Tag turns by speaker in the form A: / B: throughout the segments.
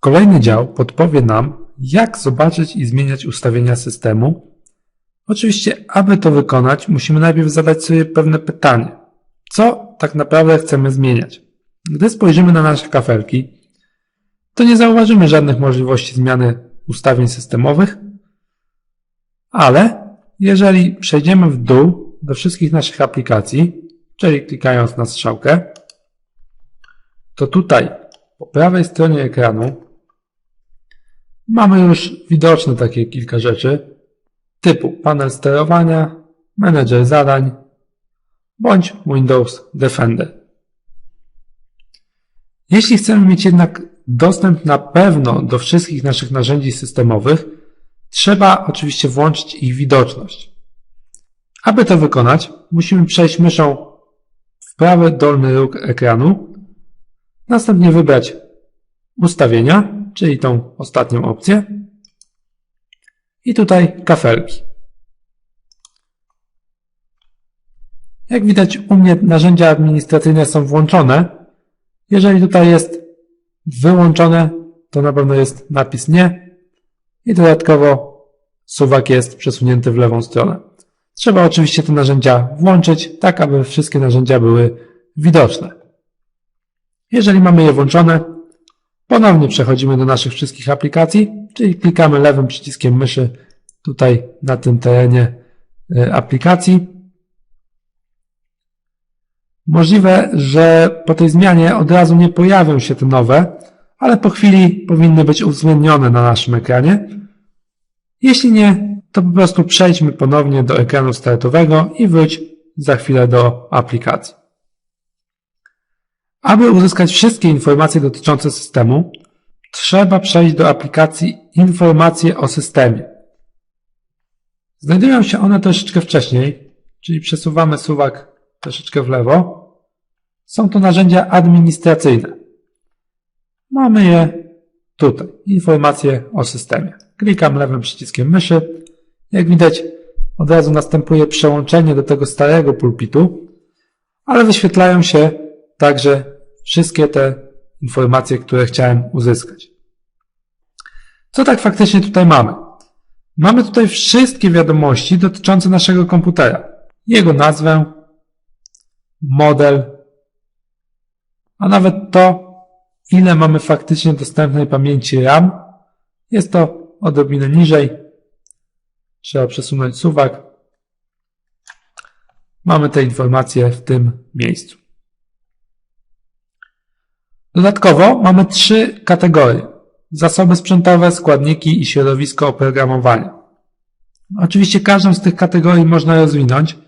A: Kolejny dział podpowie nam, jak zobaczyć i zmieniać ustawienia systemu. Oczywiście, aby to wykonać, musimy najpierw zadać sobie pewne pytanie. Co tak naprawdę chcemy zmieniać? Gdy spojrzymy na nasze kafelki, to nie zauważymy żadnych możliwości zmiany ustawień systemowych, ale jeżeli przejdziemy w dół do wszystkich naszych aplikacji, czyli klikając na strzałkę, to tutaj po prawej stronie ekranu mamy już widoczne takie kilka rzeczy typu panel sterowania, menedżer zadań bądź Windows Defender. Jeśli chcemy mieć jednak dostęp na pewno do wszystkich naszych narzędzi systemowych, trzeba oczywiście włączyć ich widoczność. Aby to wykonać, musimy przejść myszą w prawy dolny róg ekranu, następnie wybrać ustawienia, czyli tą ostatnią opcję i tutaj kafelki. Jak widać u mnie narzędzia administracyjne są włączone. Jeżeli tutaj jest wyłączone, to na pewno jest napis nie i dodatkowo suwak jest przesunięty w lewą stronę. Trzeba oczywiście te narzędzia włączyć, tak aby wszystkie narzędzia były widoczne. Jeżeli mamy je włączone, ponownie przechodzimy do naszych wszystkich aplikacji, czyli klikamy lewym przyciskiem myszy tutaj na tym terenie y, aplikacji. Możliwe, że po tej zmianie od razu nie pojawią się te nowe, ale po chwili powinny być uwzględnione na naszym ekranie. Jeśli nie, to po prostu przejdźmy ponownie do ekranu startowego i wróć za chwilę do aplikacji. Aby uzyskać wszystkie informacje dotyczące systemu, trzeba przejść do aplikacji Informacje o systemie. Znajdują się one troszeczkę wcześniej, czyli przesuwamy suwak troszeczkę w lewo. Są to narzędzia administracyjne. Mamy je tutaj. Informacje o systemie. Klikam lewym przyciskiem myszy. Jak widać, od razu następuje przełączenie do tego starego pulpitu, ale wyświetlają się także wszystkie te informacje, które chciałem uzyskać. Co tak faktycznie tutaj mamy? Mamy tutaj wszystkie wiadomości dotyczące naszego komputera. Jego nazwę, model, a nawet to, ile mamy faktycznie dostępnej pamięci RAM. Jest to odrobinę niżej. Trzeba przesunąć suwak. Mamy te informacje w tym miejscu. Dodatkowo mamy trzy kategorie. Zasoby sprzętowe, składniki i środowisko oprogramowania. Oczywiście każdą z tych kategorii można rozwinąć.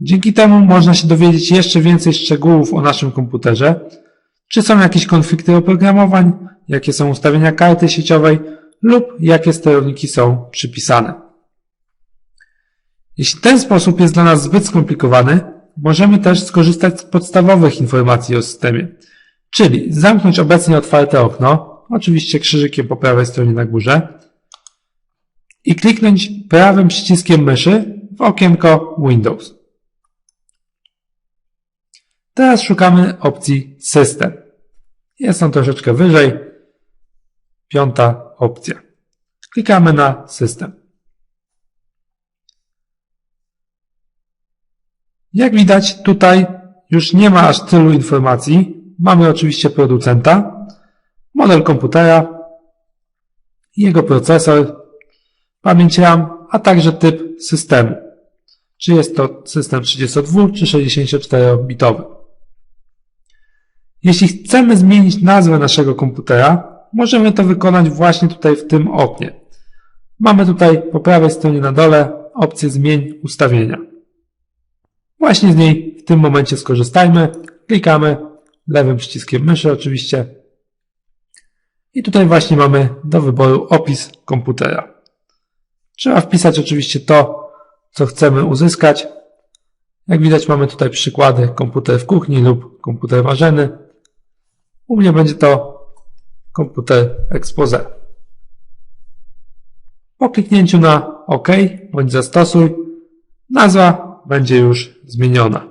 A: Dzięki temu można się dowiedzieć jeszcze więcej szczegółów o naszym komputerze, czy są jakieś konflikty oprogramowań, jakie są ustawienia karty sieciowej lub jakie sterowniki są przypisane. Jeśli ten sposób jest dla nas zbyt skomplikowany, możemy też skorzystać z podstawowych informacji o systemie, czyli zamknąć obecnie otwarte okno, oczywiście krzyżykiem po prawej stronie na górze, i kliknąć prawym przyciskiem myszy w okienko Windows. Teraz szukamy opcji System. Jest on troszeczkę wyżej. Piąta opcja. Klikamy na System. Jak widać, tutaj już nie ma aż tylu informacji. Mamy oczywiście producenta, model komputera, jego procesor, pamięć RAM, a także typ systemu. Czy jest to system 32 czy 64-bitowy. Jeśli chcemy zmienić nazwę naszego komputera, możemy to wykonać właśnie tutaj w tym oknie. Mamy tutaj po prawej stronie na dole opcję zmień ustawienia. Właśnie z niej w tym momencie skorzystajmy. Klikamy lewym przyciskiem myszy oczywiście. I tutaj właśnie mamy do wyboru opis komputera. Trzeba wpisać oczywiście to, co chcemy uzyskać. Jak widać mamy tutaj przykłady komputer w kuchni lub komputer marzeny. U mnie będzie to komputer expose. Po kliknięciu na OK bądź zastosuj, nazwa będzie już zmieniona.